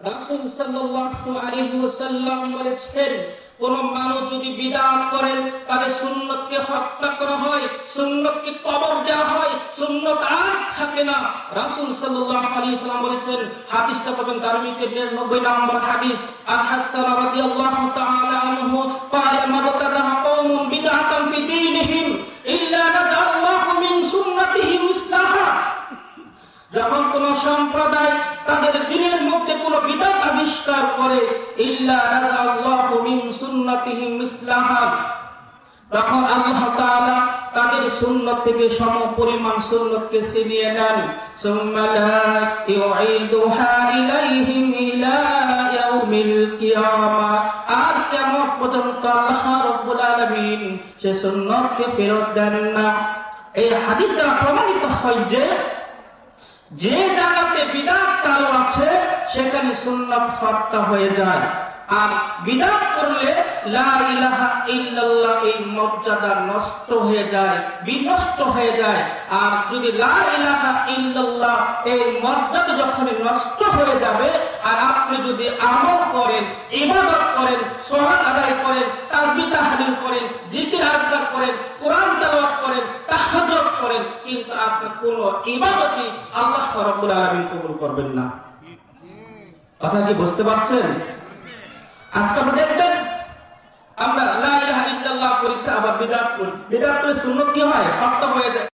রাসূল সাল্লাল্লাহু আলাইহি ওয়াসাল্লাম বলেছেন কোন মানুষ যদি বিদাত করেন তাহলে সুন্নতকে হত্যা করা হয় সুন্নতকে কবর দেওয়া হয় সুন্নত আর থাকে না রাসূল সাল্লাল্লাহু আলাইহি ওয়াসাল্লাম বলেছেন হাদিসটা পাবেন তারমিতে 99 নম্বর হাদিস আর হাসান রাদিয়াল্লাহু তাআলা আনহু قال ما ابتدع قوم بدعة في دينهم إلا نزع الله من سنتهم إصلاحا যখন কোন সম্প্রদায় করে তখন আল্লাহ তাআলা তাদের থেকে ছিনিয়ে নেন। ইলাইহিম ইলা ইয়াউমিল কিয়ামা। আর কিয়ামত পর্যন্ত আল্লাহ রাব্বুল আলামিন সে ফেরত দেন না। এই হাদিস দ্বারা প্রমাণিত হয় যে যে জায়গাতে বিদাত চালু আছে, সেখানে সুন্নত হত্যা হয়ে যায়। আর বিদাত করলে এই মর্যাদা নষ্ট হয়ে যায়, বিনষ্ট হয়ে যায়। আর যদি এই মর্যাদা যখন নষ্ট হয়ে যাবে, আর আপনি যদি আমল করেন, ইবাদত করেন সোহান আদায় করেন তাসবিহ তাহলিল করেন, জিকির আজকার করেন, কোরআন তেলাওয়াত করেন, তাহাজ্জুদ করেন, কিন্তু আপনি কোন ইবাদতই আল্লাহ রব্বুল আলামিন কবুল করবেন না। কথা কি বুঝতে পারছেন? আজকে দেখবেন, আমরা লা ইলাহা ইল্লাল্লাহ আবার বিদাত বিদাত শূন্য কি হয়? হত্যা হয়ে যায়।